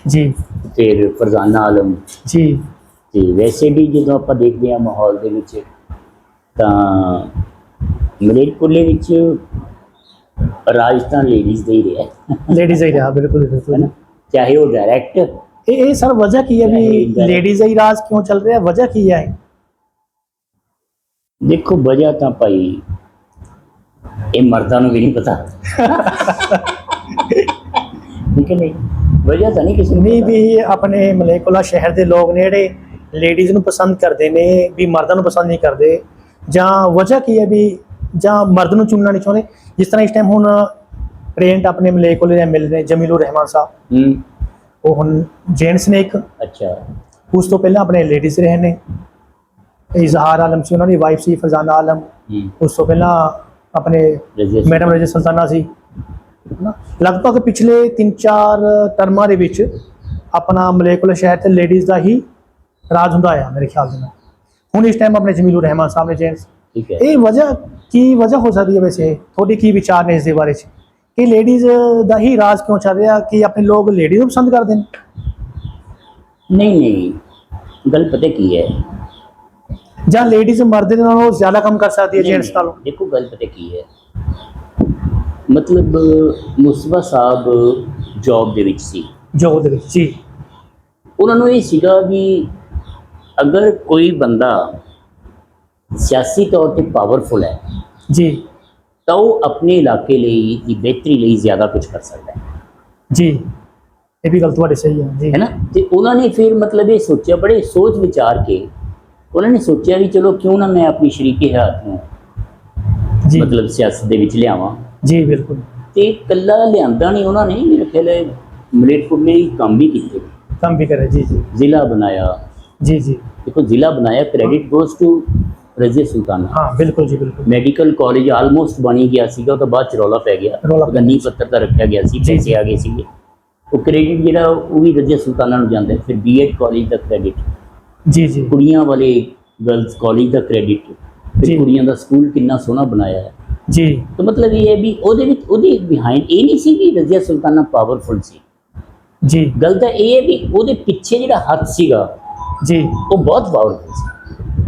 ਜੀ। ਫਿਰ ਫਰਜ਼ਾਨਾ ਆਲਮ। ਜੀ। ਤੇ ਵੈਸੇ ਵੀ ਜਦੋਂ ਆਪਾਂ ਦੇਖਦੇ ਹਾਂ ਮਾਹੌਲ ਦੇ ਵਿੱਚ ਤਾਂ ਮਲੇਰਕੋਟਲੇ ਵਿੱਚ ਰਾਜਸਥਾਨ ਲੇਡੀਜ਼ ਦਾ ਹੀ ਰਿਹਾ। ਲੇਡੀਜ਼ ਹੀ ਰਿਹਾ ਬਿਲਕੁਲ ਬਿਲਕੁਲ। ਚਾਹੇ ਉਹ ਡਾਇਰੈਕਟ ਇਹ ਇਹ ਸਰ ਵਜ੍ਹਾ ਕੀ ਹੈ ਵੀ. ਲੇਡੀਜ਼ ਹੀ ਰਾਜ ਕਿਉਂ ਚੱਲ ਰਿਹਾ? ਵਜ੍ਹਾ ਕੀ ਹੈ? ਦੇਖੋ ਵਜ੍ਹਾ ਤਾਂ ਭਾਈ ਇਹ ਮਰਦਾਂ ਨੂੰ ਵੀ ਨਹੀਂ ਪਤਾ। ਠੀਕ ਹੈ ਨਹੀਂ? ਵਜ੍ਹਾ ਤਾਂ ਨਹੀਂ ਕਿਸੇ ਨੂੰ ਨਹੀਂ। ਵੀ ਆਪਣੇ ਮਲੇਕੋਲਾ ਸ਼ਹਿਰ ਦੇ ਲੋਕ ਨੇ ਜਿਹੜੇ ਲੇਡੀਜ਼ ਨੂੰ ਪਸੰਦ ਕਰਦੇ ਨੇ ਵੀ ਮਰਦਾਂ ਨੂੰ ਪਸੰਦ ਨਹੀਂ ਕਰਦੇ। ਜਾਂ ਵਜ੍ਹਾ ਕੀ ਹੈ ਵੀ ਜਾਂ ਮਰਦ ਨੂੰ ਚੁਣਨਾ ਨਹੀਂ ਚਾਹੁੰਦੇ ਜਿਸ ਤਰ੍ਹਾਂ ਇਸ ਟਾਈਮ ਹੁਣ ਪ੍ਰੇਂਟ ਆਪਣੇ ਮਲੇਕੋਲੇ ਦੇ ਮਿਲ ਰਹੇ ਜਮੀਲੁਰ ਰਹਿਮਾਨ ਸਾਹਿਬ। ਹੂੰ। ਉਹ ਹੁਣ ਜੈਂਟਸ ਨੇ ਇੱਕ। ਅੱਛਾ। ਉਸ ਤੋਂ ਪਹਿਲਾਂ ਆਪਣੇ ਲੇਡੀਜ਼ ਰਹੇ ਨੇ। ਇਜ਼ਹਾਰ ਆਲਮ ਸੀ ਉਹਨਾਂ ਦੀ ਵਾਈਫ ਸੀ ਫਜ਼ਾਨਾ ਆਲਮ। ਉਸ ਤੋਂ ਪਹਿਲਾਂ ਆਪਣੇ ਮੈਡਮ ਰਜੇ ਸੁਲਤਾਨਾ ਸੀ। ਲਗਭਗ ਪਿਛਲੇ 3-4 ਟਰਮਾਂ ਦੇ ਵਿੱਚ ਆਪਣਾ ਮਲੇਕੁਲਾ ਸ਼ਹਿਰ ਤੇ ਲੇਡੀਜ਼ ਦਾ ਹੀ ਰਾਜ ਹੁੰਦਾ ਆ ਮੇਰੇ ਖਿਆਲ ਦੇ ਨਾਲ। ਹੁਣ ਇਸ ਟਾਈਮ ਆਪਣੇ ਜਮੀਲੁਰ ਰਹਿਮਾਨ ਸਾਹਿਬ ਨੇ ਜੈਂਟਸ ਠੀਕ ਹੈ ਇਹ ਵਜ੍ਹਾ ਕੀ ਵਜ੍ਹਾ ਹੋ ਸਕਦੀ ਹੈ ਵੈਸੇ? ਤੁਹਾਡੇ ਕੀ ਵਿਚਾਰ ਨੇ ਇਸ ਦੇ ਬਾਰੇ ਚ? ਕਿ ਲੇਡੀਜ਼ ਦਾ ਹੀ ਰਾਜ ਕਿਉਂ ਚੱਲ ਰਿਹਾ ਕਿ ਆਪਣੇ ਲੋਕ ਲੇਡੀਜ਼ ਨੂੰ ਪਸੰਦ ਕਰਦੇ ਨੇ? ਨਹੀਂ ਨਹੀਂ ਗੱਲ ਪਤਾ ਕੀ ਹੈ ਜਾਂ ਲੇਡੀਜ਼ ਮਰਦ ਦੇ ਨਾਲੋਂ ਜ਼ਿਆਦਾ ਕੰਮ ਕਰ ਸਕਦੀ ਹੈ ਨਹੀਂ, ਜੈਂਟਸ ਨਾਲੋਂ? ਦੇਖੋ ਗੱਲ ਪਤਾ ਕੀ ਹੈ ਮਤਲਬ ਮੁਸਤਫਾ ਸਾਹਿਬ ਜੌਬ ਦੇ ਵਿੱਚ ਸੀ ਜੋ ਦੇ ਵਿੱਚ ਜੀ। ਉਹਨਾਂ ਨੂੰ ਇਹ ਸੀਗਾ ਵੀ ਅਗਰ ਕੋਈ ਬੰਦਾ ਸਿਆਸੀ ਤੌਰ ਤੇ ਪਾਵਰਫੁਲ ਹੈ। ਜੀ। ਤਾਂ ਉਹ ਆਪਣੇ ਇਲਾਕੇ ਲਈ ਦੀ ਬਿਹਤਰੀ ਲਈ ਜ਼ਿਆਦਾ ਕੁਝ ਕਰ ਸਕਦਾ ਹੈ। ਜੀ। ਇਹ ਵੀ ਗੱਲ ਤੁਹਾਡੀ ਸਹੀ ਹੈ ਜੀ। ਹੈ ਨਾ? ਤੇ ਉਹਨਾਂ ਨੇ ਫਿਰ ਮਤਲਬ ਇਹ ਸੋਚਿਆ ਬੜੇ ਸੋਚ ਵਿਚਾਰ ਕੇ ਉਹਨਾਂ ਨੇ ਸੋਚਿਆ ਵੀ ਚਲੋ ਕਿਉਂ ਨਾ ਮੈਂ ਆਪਣੀ ਸ਼ਰੀਕੇ ਹੱਥ ਨੂੰ ਜੀ। ਮਤਲਬ ਸਿਆਸਤ ਦੇ ਵਿੱਚ ਲਿਆਵਾਂ। ਜੀ ਬਿਲਕੁਲ। ਤੇ ਕੱਲਾ ਲਿਆਂਦਾ ਨਹੀਂ ਉਹਨਾਂ ਨੇ ਮੇਰੇ ਖਿਆਲ ਹੈ ਮਲੇਰਕੋਟਲੇ ਲਈ ਕੰਮ ਵੀ ਕੀਤੇ। ਕੰਮ ਵੀ ਕਰੇ ਜੀ ਜੀ। ਜ਼ਿਲ੍ਹਾ ਬਣਾਇਆ। ਜੀ ਜੀ। ਦੇਖੋ ਜ਼ਿਲ੍ਹਾ ਬਣਾਇਆ credit goes to Razia Sultana. ਹਾਂ ਬਿਲਕੁਲ ਜੀ ਬਿਲਕੁਲ। ਮੈਡੀਕਲ ਕਾਲਜ ਆਲਮੋਸਟ ਬਣੀ ਗਿਆ ਸੀਗਾ ਉਹ ਤੋਂ ਬਾਅਦ ਚ ਰੌਲਾ ਪੈ ਗਿਆ। ਉਹਦਾ ਨੀਂਹ ਪੱਥਰ ਤਾਂ ਰੱਖਿਆ ਗਿਆ ਸੀ। ਪੈਸੇ ਆ ਗਏ ਸੀਗੇ। ਉਹ ਕ੍ਰੈਡਿਟ ਜਿਹੜਾ ਉਹ ਵੀ ਰਜ਼ੀਆ ਸੁਲਤਾਨਾ ਨੂੰ ਜਾਂਦਾ। ਫਿਰ ਬੀਐਡ ਕਾਲਜ ਦਾ ਕ੍ਰੈਡਿਟ ਜੀ ਜੀ। ਕੁੜੀਆਂ ਵਾਲੇ ਗਰਲਸ ਕਾਲਜ ਦਾ ਕ੍ਰੈਡਿਟ। ਫਿਰ ਕੁੜੀਆਂ ਦਾ ਸਕੂਲ ਕਿੰਨਾ ਸੋਹਣਾ ਬਣਾਇਆ ਹੈ। ਜੀ। ਤਾਂ ਮਤਲਬ ਇਹ ਹੈ ਵੀ ਉਹਦੇ ਵਿੱਚ ਉਹਦੇ ਬਿਹਾਈਂਡ ਇਹ ਨਹੀਂ ਸੀ ਕਿ ਰਜ਼ੀਆ ਸੁਲਤਾਨਾ ਪਾਵਰਫੁਲ ਸੀ। ਜੀ। ਗੱਲ ਤਾਂ ਇਹ ਹੈ ਵੀ ਉਹਦੇ ਪਿੱਛੇ ਜਿਹੜਾ ਹੱਥ ਸੀਗਾ ਜੀ। ਉਹ ਬਹੁਤ ਪਾਵਰਫੁਲ ਸੀ।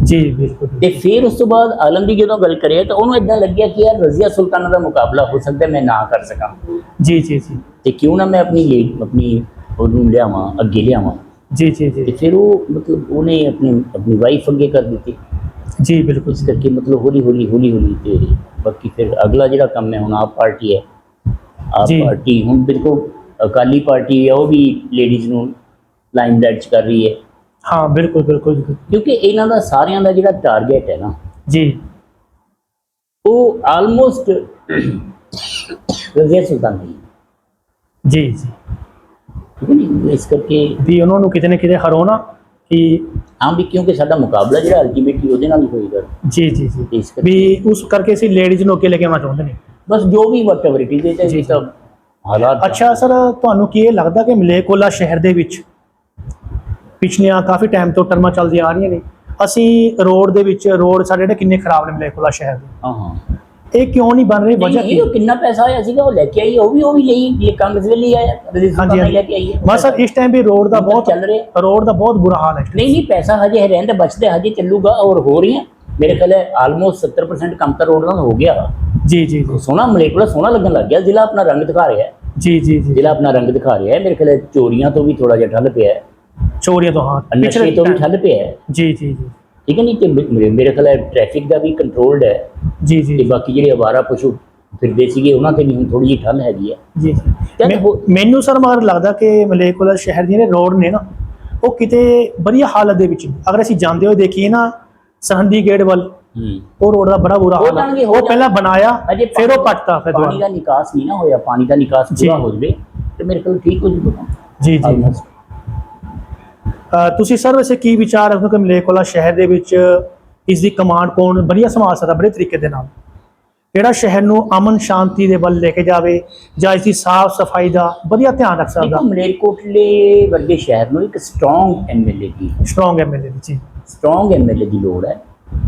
ਜੀ ਬਿਲਕੁਲ ਤੇ ਫਿਰ ਉਸ ਤੋਂ ਬਾਅਦ ਆਲਮ ਦੀ ਜਦੋਂ ਗੱਲ ਕਰਿਆ ਤਾਂ ਉਹਨੂੰ ਇਦਾਂ ਲੱਗਿਆ ਕਿ ਯਾਰ ਰਜ਼ੀਆ ਸੁਲਤਾਨਾ ਦਾ ਮੁਕਾਬਲਾ ਹੋ ਸਕਦਾ ਮੈਂ ਨਾ ਕਰ ਸਕਾਂ। ਜੀ ਜੀ ਜੀ। ਤੇ ਕਿਉਂ ਨਾ ਮੈਂ ਆਪਣੀ ਲੇ ਆਪਣੀ ਉਹਨੂੰ ਲਿਆਵਾਂ ਅੱਗੇ ਲਿਆਵਾਂ। ਜੀ ਜੀ ਤੇ ਜੀ ਫਿਰ ਉਹ ਮਤਲਬ ਉਹਨੇ ਆਪਣੀ ਆਪਣੀ ਵਾਈਫ ਅੱਗੇ ਕਰ ਦਿੱਤੀ। ਜੀ ਬਿਲਕੁਲ ਇਸ ਕਰਕੇ ਮਤਲਬ ਹੌਲੀ ਹੌਲੀ ਹੌਲੀ ਹੌਲੀ ਤੇ ਬਾਕੀ ਫਿਰ ਅਗਲਾ ਜਿਹੜਾ ਕੰਮ ਹੈ ਹੁਣ ਆਪ ਪਾਰਟੀ ਹੈ। ਆਪ। ਪਾਰਟੀ ਹੁਣ ਬਿਲਕੁਲ ਅਕਾਲੀ ਪਾਰਟੀ ਹੈ ਉਹ ਵੀ ਲੇਡੀਜ਼ ਨੂੰ ਲਾਈਮਲਾਈਟ 'ਚ ਕਰ ਰਹੀ ਹੈ। ਹਾਂ ਬਿਲਕੁਲ ਬਿਲਕੁਲ ਜੀ, ਕਿਉਂਕਿ ਇਹਨਾਂ ਦਾ ਸਾਰਿਆਂ ਦਾ ਜਿਹੜਾ ਟਾਰਗੇਟ ਹੈ ਨਾ ਜੀ। ਉਹ ਆਲਮੋਸਟ ਰਜ਼ੀਆ ਸੁਲਤਾਨ ਜੀ ਜੀ। ਠੀਕ ਹੈ ਨੀ? ਇਸ ਕਰਕੇ ਵੀ ਉਹਨਾਂ ਨੂੰ ਕਿਤੇ ਨਾ ਕਿਤੇ ਹਰਾਉਣਾ ਕਿ ਹਾਂ ਵੀ ਕਿਉਂਕਿ ਸਾਡਾ ਮੁਕਾਬਲਾ ਜਿਹੜਾ ਅਲਟੀਮੇਟਲੀ ਉਹਦੇ ਨਾਲ ਹੀ ਹੋਏਗਾ। ਜੀ ਜੀ ਜੀ। ਇਸ ਕਰਕੇ ਵੀ ਉਸ ਕਰਕੇ ਅਸੀਂ ਲੇਡੀਜ਼ ਨੂੰ ਅੱਗੇ ਲੈ ਕੇ ਆਉਣਾ ਚਾਹੁੰਦੇ ਨੇ। ਬਸ ਜੋ ਵੀ ਵਟਐਵਰ ਇਟ ਇਜ਼ ਇਹ ਤਾਂ ਹਾਲਾਤ ਅੱਛਾ ਸਰ ਤੁਹਾਨੂੰ ਕੀ ਇਹ ਲੱਗਦਾ ਕਿ ਮਲੇਕੋਲਾ ਸ਼ਹਿਰ ਦੇ ਵਿੱਚ ਪਿਛਲੀਆਂ ਕਾਫੀ ਟਾਈਮ ਤੋਂ ਟਰਮਾਂ ਚੱਲਦੀਆਂ ਆ ਰਹੀਆਂ ਨੇ। ਅਸੀਂ ਰੋਡ ਦੇ ਵਿੱਚ ਰੋਡ ਸਾਡੇ ਜਿਹੜੇ ਕਿੰਨੇ ਖਰਾਬ ਨੇ ਮਲੇਕੋਲਾ ਸ਼ਹਿਰ ਦੇ। ਹਾਂ ਹਾਂ। ਇਹ ਕਿਉਂ ਨਹੀਂ ਬਣ ਰਹੇ? ਵਜ੍ਹਾ ਕੀ ਉਹ ਕਿੰਨਾ ਪੈਸਾ ਆਇਆ ਸੀਗਾ ਉਹ ਲੈ ਕੇ ਆਈ ਉਹ ਵੀ ਉਹ ਵੀ ਲਈ ਇਹ ਕਾਂਗਰਸ ਵੇਲੇ ਹੀ ਆਇਆ। ਹਾਂਜੀ ਲੈ ਕੇ ਆਈ ਹੈ। ਮੈਂ ਸਰ ਇਸ ਟਾਈਮ ਵੀ ਰੋਡ ਦਾ ਬਹੁਤ ਚੱਲ ਰਿਹਾ। ਰੋਡ ਦਾ ਬਹੁਤ ਬੁਰਾ ਹਾਲ ਹੈ। ਨਹੀਂ ਨਹੀਂ ਪੈਸਾ ਹਜੇ ਰਹਿੰਦਾ ਬਚਦਾ ਹਜੇ ਚੱਲੂਗਾ ਔਰ ਹੋ ਰਹੀਆਂ। ਮੇਰੇ ਖਿਆਲ ਹੈ ਆਲਮੋਸਟ 70% ਕੰਮ ਤਾਂ ਰੋਡ ਨਾਲ ਹੋ ਗਿਆ। ਜੀ ਜੀ ਜੀ। ਸੋਹਣਾ ਮਲੇਕੁਲਾ ਸੋਹਣਾ ਲੱਗਣ ਲੱਗ ਗਿਆ। ਜ਼ਿਲ੍ਹਾ ਆਪਣਾ ਰੰਗ ਦਿਖਾ ਰਿਹਾ ਹੈ। ਜੀ ਜੀ ਜੀ। ਜ਼ਿਲ੍ਹਾ ਆਪਣਾ ਰੰਗ ਦਿਖਾ ਰਿਹਾ ਹੈ। ਮੇਰੇ ਖਿਆਲ ਹੈ ਚੋਰੀਆਂ ਤੋਂ ਵੀ ਥੋੜਾ ਜਿਹਾ ਠੱਲ ਪਿਆ ਹੈ। ਚੋਰੀਆਂ ਤੋਂ ਹਾਂ ਨਸ਼ੇ ਤੋਂ ਵੀ ਠੱਲ ਪਿਆ ਹੈ? ਜੀ ਜੀ ਜੀ। ਠੀਕ ਹੈ ਨਹੀਂ ਤੇ ਮੇਰੇ ਖਿਆਲ ਹੈ ਟ੍ਰੈਫਿਕ ਦਾ ਵੀ ਕੰਟਰੋਲਡ ਹੈ। ਜੀ ਤੇ ਜੀ ਬਾਕੀ ਜਿਹੜੇ ਅਵਾਰਾ ਪਸ਼ੂ ਫਿਰਦੇ ਸੀਗੇ ਉਹਨਾਂ ਤੇ ਵੀ ਹੁਣ ਥੋੜੀ ਜਿਹੀ ਠੱਲ ਹੈਗੀ ਹੈ। ਜੀ ਜੀ। ਤੇ ਮੈਨੂੰ ਸਰ ਮਗਰ ਲੱਗਦਾ ਕਿ ਮਲੇਕੋਲਾ ਸ਼ਹਿਰ ਦੀਆਂ ਰੋਡ ਨੇ ਨਾ ਉਹ ਕਿਤੇ ਵਧੀਆ ਹਾਲਤ ਦੇ ਵਿੱਚ। ਅਗਰ ਅਸੀਂ ਜਾਂਦੇ ਹੋਏ ਦੇਖੀਏ ਨਾ ਸਰਹੰਦੀ ਗੇਟ ਵੱਲ ਹੂੰ। ਉਹ ਰੋਡ ਦਾ ਬੜਾ ਬੁਰਾ ਹਾਲ ਹੈ। ਉਹ ਪਹਿਲਾਂ ਬਣਾਇਆ ਫਿਰ ਉਹ ਪੱਟਤਾ ਫਿਰ ਪਾਣੀ ਦਾ ਨਿਕਾਸ ਨਹੀਂ ਨਾ ਹੋਇਆ ਪਾਣੀ ਦਾ ਨਿਕਾਸ। ਪੂਰਾ ਹੋ ਜਵੇ ਤੇ ਮੇਰੇ ਖਿਆਲ ਠੀਕ ਹੋ ਜੂਗਾ। ਜੀ ਜੀ। ਤੁਸੀਂ ਸਰ ਵੈਸੇ ਕੀ ਵਿਚਾਰ ਰੱਖੋ ਕਿ ਮਲੇਕੋਲਾ ਸ਼ਹਿਰ ਦੇ ਵਿੱਚ? ਇਸ ਦੀ ਕਮਾਂਡ ਕੌਣ ਵਧੀਆ ਸੰਭਾਲ ਸਕਦਾ ਬੜੇ ਤਰੀਕੇ ਦੇ ਨਾਲ। ਜਿਹੜਾ ਸ਼ਹਿਰ ਨੂੰ ਅਮਨ ਸ਼ਾਂਤੀ ਦੇ ਵੱਲ ਲੈ ਕੇ ਜਾਵੇ ਜਾਂ ਇਸ ਦੀ ਸਾਫ਼ ਸਫ਼ਾਈ ਦਾ ਵਧੀਆ ਧਿਆਨ ਰੱਖ ਸਕਦਾ? ਮਲੇਰਕੋਟਲੇ ਵਰਗੇ ਸ਼ਹਿਰ ਨੂੰ ਇੱਕ ਸਟਰੋਂਗ ਐਮਐਲਏ ਦੀ। ਸਟਰੋਂਗ ਐਮਐਲਏ ਜੀ। ਸਟਰੋਂਗ ਐਮਐਲਏ ਦੀ ਲੋੜ ਹੈ।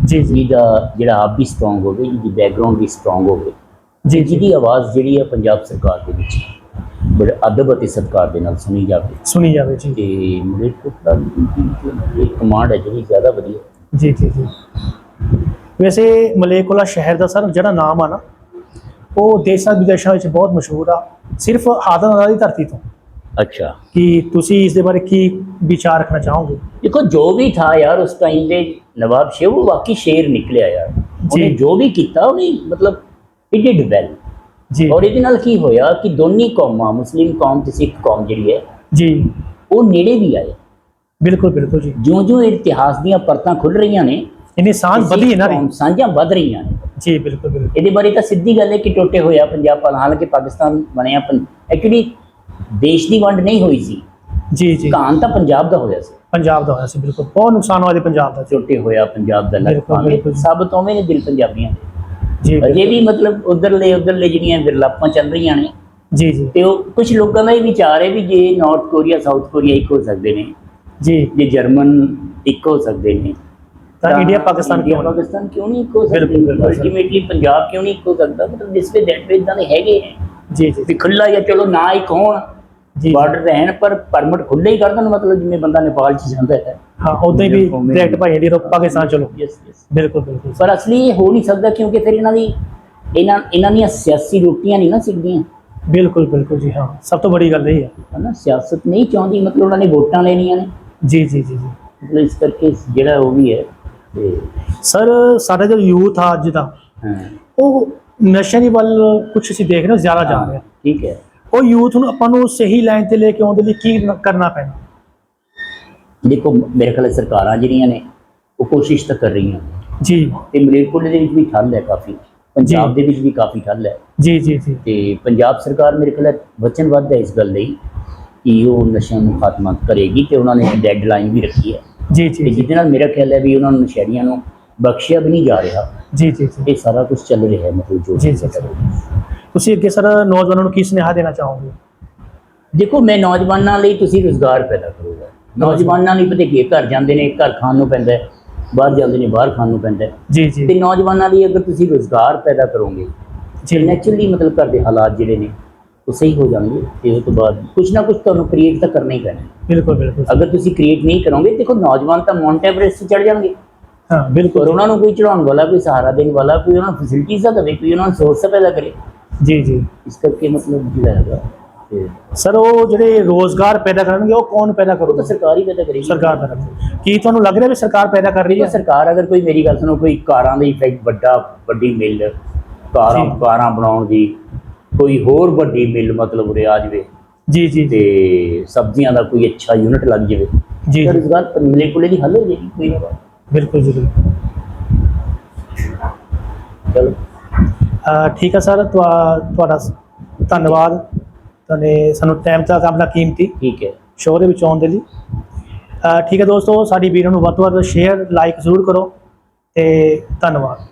ਜੀ ਜੀ। ਜਿਹਦਾ ਜਿਹੜਾ ਆਪ ਵੀ ਸਟਰੋਂਗ ਹੋਵੇ ਜਿਹਦੀ ਬੈਕਗ੍ਰਾਉਂਡ ਵੀ ਸਟਰੋਂਗ ਹੋਵੇ। ਜੀ ਜੀ। ਜਿਹਦੀ ਆਵਾਜ਼ ਜਿਹੜੀ ਹੈ ਪੰਜਾਬ ਸਰਕਾਰ ਦੇ ਵਿੱਚ। ਬੜੇ ਅਦਬ ਅਤੇ ਸਤਿਕਾਰ ਦੇ ਨਾਲ ਸੁਣੀ ਜਾਵੇ। ਸੁਣੀ ਜਾਵੇ ਜੀ। ਤੇ ਮਲੇਰਕੋਟਲਾ ਦੀ ਇੱਕ ਕਮਾਂਡ ਹੈ ਜਿਹੜੀ ਜ਼ਿਆਦਾ ਵਧੀਆ ਹੈ। ਜੀ ਜੀ ਜੀ। ਵੈਸੇ ਮਲੇਕੋਲਾ ਸ਼ਹਿਰ ਦਾ ਸਰ ਜਿਹੜਾ ਨਾਮ ਆ ਨਾ ਉਹ ਦੇਸ਼ਾਂ ਵਿਦੇਸ਼ਾਂ ਵਿੱਚ ਬਹੁਤ ਮਸ਼ਹੂਰ ਆ ਸਿਰਫ ਆਦਮ ਦੀ ਧਰਤੀ ਤੋਂ। ਅੱਛਾ। ਕਿ ਤੁਸੀਂ ਇਸ ਦੇ ਬਾਰੇ ਕੀ ਵਿਚਾਰ ਰੱਖਣਾ ਚਾਹੋਗੇ? ਦੇਖੋ ਜੋ ਵੀ ਥਾ ਯਾਰ ਉਸ ਟਾਈਮ ਦੇ ਨਵਾਬ ਉਹ ਵਾਕਈ ਸ਼ੇਰ ਨਿਕਲਿਆ ਯਾਰ। ਉਹਨੇ ਜੀ। ਜੋ ਵੀ ਕੀਤਾ ਉਹਨੇ ਮਤਲਬ ਇਟ ਡਿਡ ਵੈਲ ਜੀ। ਔਰ ਇਹਦੇ ਨਾਲ ਕੀ ਹੋਇਆ ਕਿ ਦੋਨੀ ਕੌਮਾਂ ਮੁਸਲਿਮ ਕੌਮ ਤੇ ਸਿੱਖ ਕੌਮ ਜਿਹੜੀ ਹੈ ਜੀ। ਉਹ ਨੇੜੇ ਵੀ ਆਏ। ਬਿਲਕੁਲ ਬਿਲਕੁਲ ਜੀ। ਜਿਉਂ-ਜਿਉਂ ਇਤਿਹਾਸ ਦੀਆਂ ਪਰਤਾਂ ਖੁੱਲ ਰਹੀਆਂ ਨੇ ਇਹਨੇ ਸਾਂਝ ਵਧੀ ਇਹਨਾਂ ਦੀ। ਸਾਂਝਾਂ ਵੱਧ ਰਹੀਆਂ ਨੇ। ਜੀ ਬਿਲਕੁਲ ਬਿਲਕੁਲ। ਇਹਦੇ ਬਾਰੇ ਤਾਂ ਸਿੱਧੀ ਗੱਲ ਹੈ ਕਿ ਟੁੱਟੇ ਹੋਇਆ ਪੰਜਾਬ ਹਾਲਾਂਕਿ ਪਾਕਿਸਤਾਨ ਬਣਿਆ ਐਕਚੁਅਲੀ ਦੇਸ਼ ਦੀ ਵੰਡ ਨਹੀਂ ਹੋਈ ਸੀ। ਜੀ ਜੀ। ਕਾਨ ਤਾਂ ਪੰਜਾਬ ਦਾ ਹੋਇਆ ਸੀ। ਪੰਜਾਬ ਦਾ ਹੋਇਆ ਸੀ ਬਿਲਕੁਲ। ਬਹੁਤ ਨੁਕਸਾਨ ਹੋਇਆ ਸੀ ਪੰਜਾਬ ਦਾ। ਟੁੱਟੇ ਹੋਇਆ ਪੰਜਾਬ ਦਾ ਲੱਗ ਪਾਵੇ। ਸਭ ਤੋਂ ਨੇ ਦਿਲ ਪੰਜਾਬੀਆਂ ਦੇ। ਜੀ ਅਜੇ ਵੀ ਮਤਲਬ ਉਧਰਲੇ ਉਧਰਲੇ ਜਿਹੜੀਆਂ ਵਿਰਲਾਪਾਂ ਚੱਲ ਰਹੀਆਂ ਨੇ। ਜੀ ਜੀ। ਤੇ ਉਹ ਕੁਝ ਲੋਕਾਂ ਦਾ ਇਹ ਵਿਚਾਰ ਹੈ ਵੀ ਜੇ ਨਾਰਥ ਕੋਰੀਆ ਸਾਊਥ ਕੋਰੀਆ ਇੱਕ ਹੋ ਸਕਦੇ ਨੇ ਜੀ। ਜੇ ਜਰਮਨ ਇੱਕ ਹੋ ਸਕਦੇ ਨੇ ਤਾਂ ਇੰਡੀਆ ਪਾਕਿਸਤਾਨ ਕਿਉਂ ਨਹੀਂ? ਪਾਕਿਸਤਾਨ ਕਿਉਂ ਨਹੀਂ ਇੱਕ ਹੋ ਸਕਦੇ। ਅਲਟੀਮੇਟਲੀ ਪੰਜਾਬ ਕਿਉਂ ਨਹੀਂ ਇੱਕ ਹੋ ਸਕਦਾ? ਮਤਲਬ ਜਿਸ ਵੇ ਦੈਟ ਵੇ ਇਦਾਂ ਦੇ ਹੈਗੇ ਹੈ ਜੀ ਜੀ। ਵੀ ਖੁੱਲਾ ਜਾਂ ਚਲੋ ਨਾ ਇੱਕ ਹੋਣ ਜੀ ਬਾਰਡਰ ਰਹਿਣ ਪਰ ਪਰਮਿਟ ਖੁੱਲੇ ਹੀ ਕਰ ਦੇਣ ਮਤਲਬ ਜਿਵੇਂ ਬੰਦਾ ਨੇਪਾਲ ਚ ਜਾਂਦਾ ਹੈ। ਹਾਂ ਉਦਾਂ ਹੀ ਵੀ ਡਾਇਰੈਕਟ ਭਾਈ ਇੰਡੀਆ ਤੋਂ ਪਾਕਿਸਤਾਨ ਚਲੋ। ਯੈਸ ਯੈਸ ਬਿਲਕੁਲ ਬਿਲਕੁਲ। ਪਰ ਅਸਲੀ ਇਹ ਹੋ ਨਹੀਂ ਸਕਦਾ ਕਿਉਂਕਿ ਫਿਰ ਇਹਨਾਂ ਦੀ ਇਹਨਾਂ ਇਹਨਾਂ ਦੀਆਂ ਸਿਆਸੀ ਰੋਟੀਆਂ ਨਹੀਂ ਨਾ ਸਿੱਖਦੀਆਂ। ਬਿਲਕੁਲ ਬਿਲਕੁਲ ਜੀ ਹਾਂ। ਸਭ ਤੋਂ ਬੜੀ ਗੱਲ ਇਹ ਹੈ ਹਨਾ ਸਿਆਸਤ ਨਹੀਂ ਚਾਹੁੰਦੀ ਮਤਲਬ ਉਹਨਾਂ ਨੇ ਵੋਟਾਂ ਲੈਣੀਆਂ ਨੇ। ਜੀ ਜੀ ਜੀ ਜੀ। ਮਤਲਬ ਇਸ ਕਰਕੇ ਜਿਹੜਾ ਉਹ ਵੀ ਹੈ ਤੇ ਸਰ ਸਾਡਾ ਜੋ ਯੂਥ ਆ ਅੱਜ ਦਾ ਉਹ ਨਸ਼ਿਆਂ ਦੀ ਵੱਲ ਕੁਝ ਅਸੀਂ ਦੇਖ ਰਹੇ ਹਾਂ ਜ਼ਿਆਦਾ ਜਾ ਰਿਹਾ। ਠੀਕ ਹੈ। ਉਹ ਯੂਥ ਨੂੰ ਆਪਾਂ ਨੂੰ ਸਹੀ ਲਾਈਨ ਤੇ ਲੈ ਕੇ ਆਉਣ ਦੇ ਲਈ ਕੀ ਨ- ਕਰਨਾ ਪੈਣਾ? ਦੇਖੋ ਮੇਰੇ ਖਿਆਲ ਸਰਕਾਰਾਂ ਜਿਹੜੀਆਂ ਨੇ ਉਹ ਕੋਸ਼ਿਸ਼ ਤਾਂ ਕਰ ਰਹੀਆਂ ਜੀ। ਤੇ ਮਲੇਰਕੋਟਲੇ ਦੇ ਵਿੱਚ ਵੀ ਠੱਲ ਹੈ ਕਾਫੀ। ਪੰਜਾਬ ਦੇ ਵਿੱਚ ਵੀ ਕਾਫੀ ਠੱਲ ਹੈ। ਜੀ ਜੀ ਜੀ। ਤੇ ਪੰਜਾਬ ਸਰਕਾਰ ਮੇਰੇ ਖਿਆਲ ਵਚਨਬੱਧ ਹੈ ਇਸ ਗੱਲ ਲਈ ਕਿ ਉਹ ਨਸ਼ਿਆਂ ਨੂੰ ਖਾਤਮਾ ਕਰੇਗੀ ਤੇ ਉਹਨਾਂ ਨੇ ਡੈਡਲਾਈਨ ਵੀ ਰੱਖੀ ਹੈ। ਜੀ ਜੀ ਜਿਹਦੇ ਨਾਲ ਮੇਰਾ ਖਿਆਲ ਹੈ ਵੀ ਉਹਨਾਂ ਨੂੰ ਨਸ਼ੇੜੀਆਂ ਨੂੰ ਬਖਸ਼ਿਆ ਵੀ ਨਹੀਂ ਜਾ ਰਿਹਾ। ਜੀ ਜੀ ਜੀ। ਇਹ ਸਾਰਾ ਕੁਝ ਚੱਲ ਰਿਹਾ ਹੈ ਮਤਲਬ ਜੋ ਜੀ, ਜੀ, ਤੁਸੀਂ ਅੱਗੇ ਸਰ ਨੌਜਵਾਨਾਂ ਨੂੰ ਕੀ ਸੁਨੇਹਾ ਦੇਣਾ ਚਾਹੋਗੇ? ਦੇਖੋ ਮੈਂ ਨੌਜਵਾਨਾਂ ਲਈ ਤੁਸੀਂ ਰੋਜ਼ਗਾਰ ਪੈਦਾ ਕਰੋਗੇ ਨੌਜਵਾਨਾਂ ਲਈ ਪਤਾ ਕੀ ਘਰ ਜਾਂਦੇ ਨੇ ਘਰ ਖਾਣ ਨੂੰ ਪੈਂਦਾ ਬਾਹਰ ਜਾਂਦੇ ਨੇ ਬਾਹਰ ਖਾਣ ਨੂੰ ਪੈਂਦਾ ਹੈ। ਜੀ ਤੇ ਜੀ ਨੌਜਵਾਨਾਂ ਲਈ ਅਗਰ ਤੁਸੀਂ ਰੋਜ਼ਗਾਰ ਪੈਦਾ ਕਰੋਗੇ ਜੀ। ਨੈਚੁਰਲੀ ਮਤਲਬ ਘਰ ਦੇ ਹਾਲਾਤ ਜਿਹੜੇ ਨੇ ਉਹ ਸਹੀ ਹੋ ਜਾਣਗੇ ਤੇ ਉਸ ਤੋਂ ਬਾਅਦ ਕੁਝ ਨਾ ਕੁਝ ਤੁਹਾਨੂੰ ਕ੍ਰੀਏਟ ਤਾਂ ਕਰਨਾ ਹੀ ਪੈਣਾ। ਬਿਲਕੁਲ ਬਿਲਕੁਲ। ਅਗਰ ਤੁਸੀਂ ਕ੍ਰੀਏਟ ਨਹੀਂ ਕਰੋਗੇ ਦੇਖੋ ਨੌਜਵਾਨ ਤਾਂ ਮਾਊਂਟ ਐਵਰੈਸਟ ਚੜ ਜਾਣਗੇ। ਹਾਂ ਬਿਲਕੁਲ। ਉਹਨਾਂ ਨੂੰ ਕੋਈ ਚੜਾਉਣ ਵਾਲਾ ਕੋਈ ਸਹਾਰਾ ਦੇਣ ਵਾਲਾ ਕੋਈ ਉਹਨਾਂ ਨੂੰ ਫੈਸਿਲਿਟੀਜ਼ ਦਾ ਦੇਵੇ ਕੋਈ ਉਹਨਾਂ ਨੂੰ ਸੋਰਸ ਪੈਦਾ ਕਰੇ। ਜੀ ਜੀ। ਇਸ ਕਰਕੇ ਮਤਲਬ ਜਿਹੜਾ ਹੈਗਾ ਤੇ ਸਰ ਉਹ ਜਿਹੜੇ ਰੋਜ਼ਗਾਰ ਪੈਦਾ ਕਰਨਗੇ ਉਹ ਕੌਣ ਪੈਦਾ ਤਾਂ ਕਰੂਗਾ ਸਰਕਾਰ ਹੀ ਪੈਦਾ ਕਰੇਗੀ। ਸਰਕਾਰ ਪੈਦਾ ਕਰੇਗੀ। ਕੀ ਤੁਹਾਨੂੰ ਲੱਗ ਰਿਹਾ ਵੀ ਸਰਕਾਰ ਪੈਦਾ ਕਰ ਰਹੀ ਹੈ? ਸਰਕਾਰ ਅਗਰ ਕੋਈ ਮੇਰੀ ਗੱਲ ਸੁਣੋ ਕੋਈ ਕਾਰਾਂ ਦੀ ਫੈਕਟ ਵੱਡਾ ਵੱਡੀ ਮਿਲ ਕਾਰਾਂ। ਕਾਰਾਂ ਬਣਾਉਣ ਦੀ ਕੋਈ ਹੋਰ ਵੱਡੀ ਮਿਲ ਮਤਲਬ ਉਰੇ ਆ ਜਾਵੇ ਜੀ ਜੀ। ਤੇ ਸਬਜ਼ੀਆਂ ਦਾ ਕੋਈ ਅੱਛਾ ਯੂਨਿਟ ਲੱਗ ਜਾਵੇ ਜੀ ਤਾਂ ਰੁਜ਼ਗਾਰ ਮਿਲੇ ਕੋਲੇ ਦੀ ਹੱਲ ਹੋ ਜਾਏਗੀ ਕੋਈ ਨਾ। ਬਿਲਕੁਲ ਜੀ ਚਲੋ। ਠੀਕ ਹੈ ਸਰ ਤੁਹਾਡਾ ਧੰਨਵਾਦ। ਤੁਹਾਨੇ ਸਾਨੂੰ ਟਾਈਮ ਤੱਕ ਆਪਣਾ ਕੀਮਤੀ। ਠੀਕ ਹੈ। ਸ਼ੋਅ ਦੇ ਵਿੱਚ ਆਉਣ ਦੇ ਲਈ। ਠੀਕ ਹੈ ਦੋਸਤੋ ਸਾਡੀ ਵੀਡੀਓ ਨੂੰ ਵੱਧ ਤੋਂ ਵੱਧ ਸ਼ੇਅਰ ਲਾਈਕ ਜ਼ਰੂਰ ਕਰੋ ਤੇ ਧੰਨਵਾਦ।